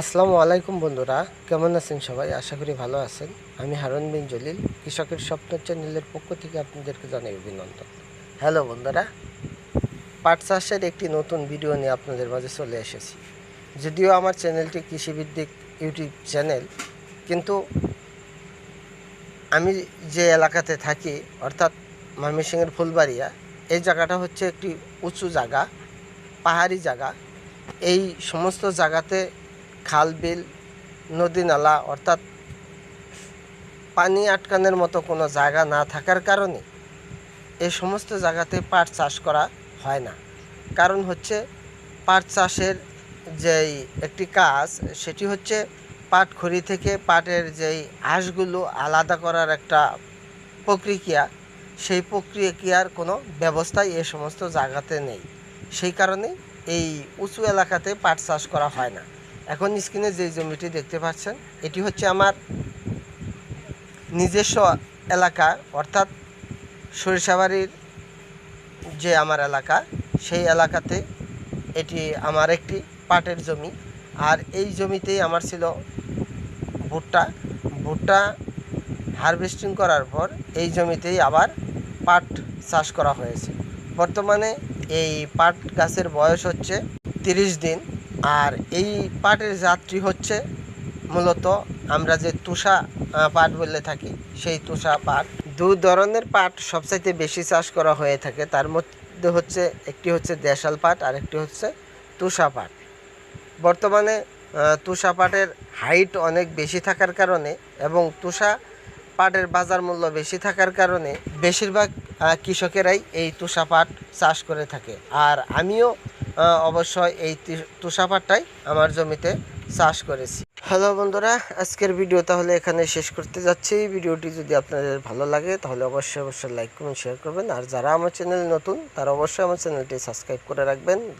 আসসালামু আলাইকুম বন্ধুরা, কেমন আছেন সবাই? আশা করি ভালো আছেন। আমি হারুন বিন জলিল, কৃষকের স্বপ্ন চ্যানেলের পক্ষ থেকে আপনাদেরকে জানাই অভিনন্দন। হ্যালো বন্ধুরা পাট চাষের একটি নতুন ভিডিও নিয়ে আপনাদের মাঝে চলে এসেছি। যদিও আমার চ্যানেলটি কৃষিভিত্তিক ইউটিউব চ্যানেল, কিন্তু আমি যে এলাকাতে থাকি, অর্থাৎ ময়মনসিংহের ফুলবাড়িয়া, এই জায়গাটা হচ্ছে একটি উঁচু জায়গা, পাহাড়ি জায়গা। এই সমস্ত জায়গাতে খাল, বিল, নদী, নালা, অর্থাৎ পানি আটকানোর মতো কোনো জায়গা না থাকার কারণে এই সমস্ত জায়গাতে পাট চাষ করা হয় না। কারণ হচ্ছে পাট চাষের যেই একটি কাজ, সেটি হচ্ছে পাট খড়ি থেকে পাটের যেই আঁশগুলো আলাদা করার একটা প্রক্রিয়া, সেই প্রক্রিয়ার কোনো ব্যবস্থাই এ সমস্ত জায়গাতে নেই। সেই কারণে এই উঁচু এলাকাতে পাট চাষ করা হয় না। এখন স্ক্রিনে যে জমিটি দেখতে পাচ্ছেন, এটি হচ্ছে আমার নিজস্ব এলাকা, অর্থাৎ সরিষাবাড়ির যে আমার এলাকা, সেই এলাকাতে এটি আমার একটি পাটের জমি। আর এই জমিতেই আমার ছিল ভুট্টা। ভুট্টা হারভেস্টিং করার পর এই জমিতেই আবার পাট চাষ করা হয়েছে। বর্তমানে এই পাট গাছের বয়স হচ্ছে তিরিশ দিন। আর এই পাটের জাতটি হচ্ছে মূলত আমরা যে তুষা পাট বলে থাকি, সেই তুষা পাট। দু ধরনের পাট সবচাইতে বেশি চাষ করা হয়ে থাকে। তার মধ্যে হচ্ছে, একটি হচ্ছে দেশাল পাট আর একটি হচ্ছে তুষা পাট। বর্তমানে তুষা পাটের হাইট অনেক বেশি থাকার কারণে এবং তুষা পাটের বাজার মূল্য বেশি থাকার কারণে বেশিরভাগ কৃষকেরাই এই তুষা পাট চাষ করে থাকে। আর আমিও অবশ্যই এই তি- তুষা পাটটাই আমার জমিতে চাষ করেছি। হ্যালো বন্ধুরা, আজকের ভিডিও তাহলে এখানে শেষ করতে যাচ্ছি। ভিডিওটি যদি আপনাদের ভালো লাগে, তাহলে অবশ্যই অবশ্যই লাইক করুন শেয়ার করবেন। আর যারা আমার চ্যানেল নতুন, তারা অবশ্যই আমার চ্যানেলটি সাবস্ক্রাইব করে রাখবেন।